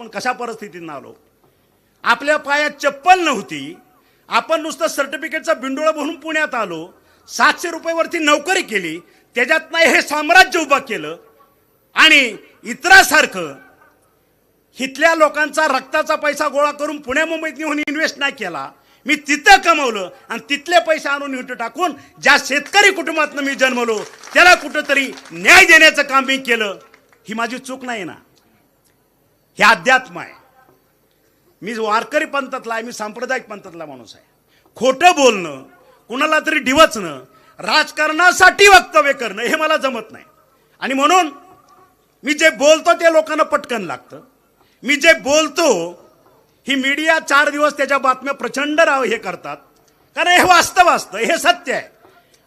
आपण कशा परिस्थितीत आलो? आपल्या पायात चप्पल नव्हती. आपण नुसतं सर्टिफिकेटचा बिंडोळा भरून पुण्यात आलो. सातशे रुपयेवरती नोकरी केली. त्याच्यात नाही हे साम्राज्य उभं केलं. आणि इतरासारखं इथल्या लोकांचा रक्ताचा पैसा गोळा करून पुण्या मुंबईत नेऊन इन्व्हेस्ट नाही केला. मी तिथं कमवलं आणि तिथले पैसे आणून इथं टाकून ज्या शेतकरी कुटुंबातनं मी जन्मलो त्याला कुठंतरी न्याय देण्याचं काम मी केलं. ही माझी चूक नाही ना? हे अध्यात्म आहे. मी वारकरी पंथातला आहे मी सांप्रदायिक पंथातला माणूस आहे. खोटं बोलणं कुणाला तरी डिवचणं राजकारणासाठी वक्तव्य करणं हे मला जमत नाही. आणि म्हणून मी जे बोलतो ते लोकांना पटकन लागतं. मी जे बोलतो ही मीडिया चार दिवस त्याच्या बातम्या प्रचंड राव हे करतात. कारण हे वास्तव असतं हे सत्य आहे.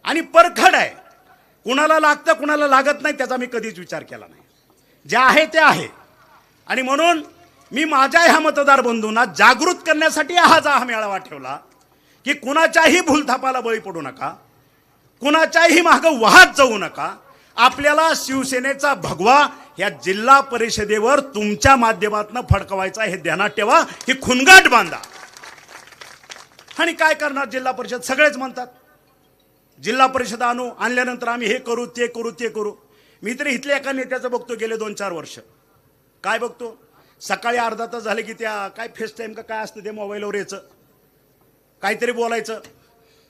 आणि परखड आहे. कुणाला लागतं कुणाला लागत नाही त्याचा मी कधीच विचार केला नाही. जे आहे ते आहे. आणि म्हणून मी माझ्या ह्या मतदार बंधूंना जागृत करण्यासाठी हा जा हा मेळावा ठेवला की कुणाच्याही भूलथापाला बळी पडू नका कुणाच्याही मागं वाहत जाऊ नका. आपल्याला शिवसेनेचा भगवा या जिल्हा परिषदेवर तुमच्या माध्यमातून फडकवायचा हे ध्यानात ठेवा ही खुनगाट बांधा. आणि काय करणार जिल्हा परिषद? सगळेच म्हणतात जिल्हा परिषद आणू आणल्यानंतर आम्ही हे करू ते करू ते करू. मी तरी इथल्या एका नेत्याचं बघतो गेले दोन चार वर्ष. काय बघतो? सकाळी अर्धा तास झाले की त्या काय फेस टाईम का काय असतं ते मोबाईलवर यायचं. काहीतरी बोलायचं.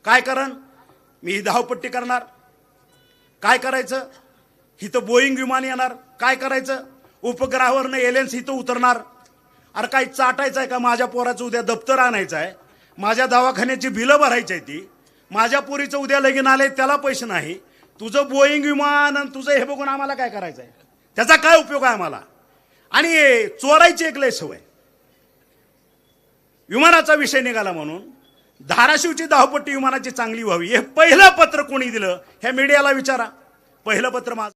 काय कारण? मी ही धावपट्टी करणार. काय करायचं? इथं बोईंग विमान येणार. काय करायचं? उपग्रहावरनं एलियन्स इथं उतरणार. अरे काही चाटायचं आहे का माझ्या पोराचं? उद्या दप्तर आणायचं आहे. माझ्या दवाखान्याची बिलं भरायची आहे ती. माझ्या पोरीचं उद्या लगीन आलंय त्याला पैसे नाही. तुझं बोईंग विमान आणि तुझं हे बघून आम्हाला काय करायचं आहे त्याचा काय उपयोग आहे आम्हाला? आणि चोरायची एक लय सवय. विमानाचा विषय निघाला म्हणून धाराशिवची धावपट्टी विमानाची चांगली व्हावी हे पहिलं पत्र कोणी दिलं ह्या मीडियाला विचारा. पहिलं पत्र माझं.